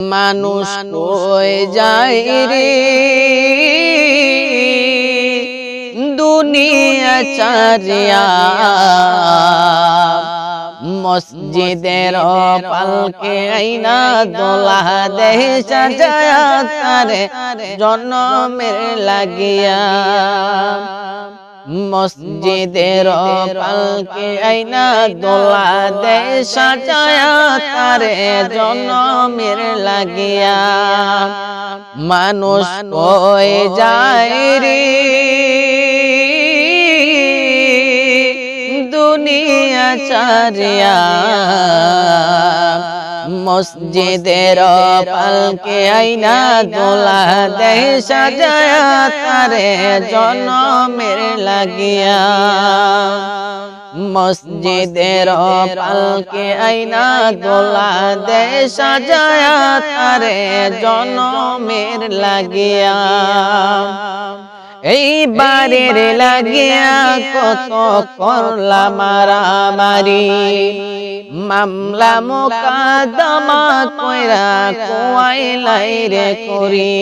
মানুষ হয়ে যায় রে? দুনিয়া চারিয়া মসজিদের পালকে আইনা দোলা দেহ সাজায়া তারে জন্মের লাগিয়া। মসজিদের পালকে আইনা দোলা দে সাজায়া তারে জন্মের লাগিয়া। মানুষ হয়ে যায় রে? দুনিয়া চারিয়া মসজিদের পালকে আইনা দোলা দে সাজায়া তারে জন্মের লাগিয়া। মসজিদের পালকে আইনা দোলা দে সাজায়া তারে জন্মের লাগিয়া। এই বাড়ির লাগিয়া কত করলা মারামারি। মামলা মোকাদমা কইরা কোয়াইলাই রে করি।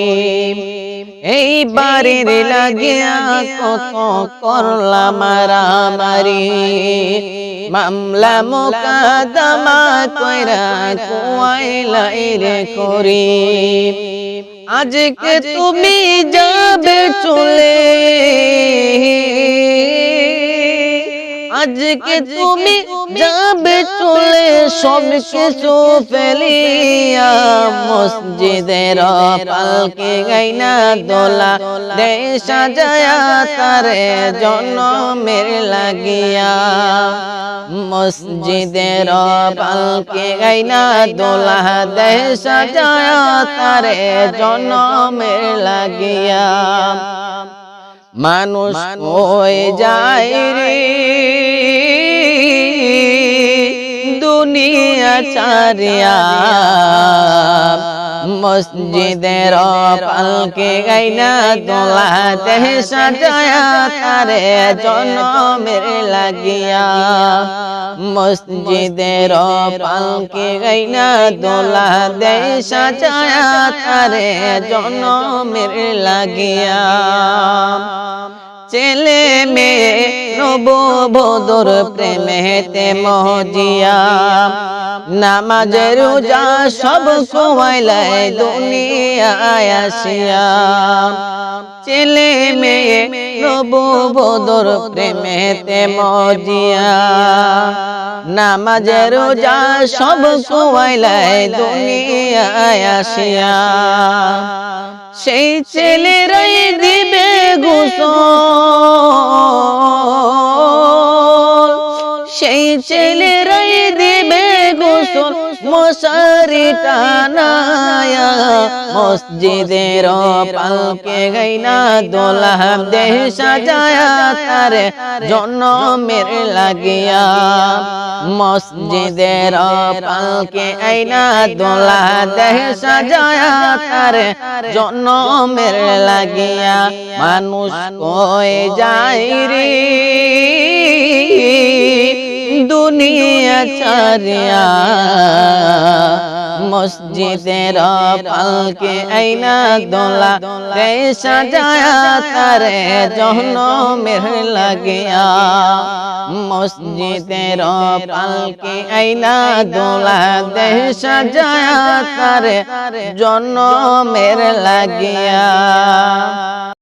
এই বাড়ির লাগিয়া কত করলা মারামারি। মামলা মোকাদমা কইরা কোয়াইলাই রে করি। আজকে তুমি যাবে চলে। আজকে তুমি যাবে চলে সব কিছু ফেলিয়া মসজিদের পালকে গাইনা দোলা। দে সাজায়া তারে জন্মের লাগিয়া। মসজিদের পালকে গাইনা দোলা দে তারে জন্মের লাগিয়া। মানুষ হয়ে যায় রে। দুনিয়া চারিয়া মসজিদের পালকে গাইনা দোলা দেহ সাজায়া তারে জন্মের লাগিয়া। মসজিদের পালকে গাইনা দোলা দেহ সাজায়া তারে জন্মের লাগিয়া। ছেলে মেয়ে নব বদর প্রেমেতে মহজিয়া। নামাজ, রোজা সব কোয়াইলাই দুনিয়া আসিয়া। ছেলে মেয়ে নব বদর প্রেমেতে মজিয়া নামাজ, রোজা সব কোয়াইলাই দুনিয়া আসিয়া। সেই ছেলেরাই দিবে গোসল। মশারি টানায়া মসজিদের পালকে গাইনা দোলা দেহ সাজায়া তারে জন্মের লাগিয়া মসজিদের পালকে আইনা দোলা দেহ সাজায়া তারে জন্মের লাগিয়া মানুষ কয়ে যায় রে? দুনিয়া চারিয়া মসজিদের পালকে আইনা দোলা রে সাজায়া তারে জহনমের লাগিয়া মসজিদের পালকে আইনা দোলা দে সাজায়া তারে জন্মের লাগিয়া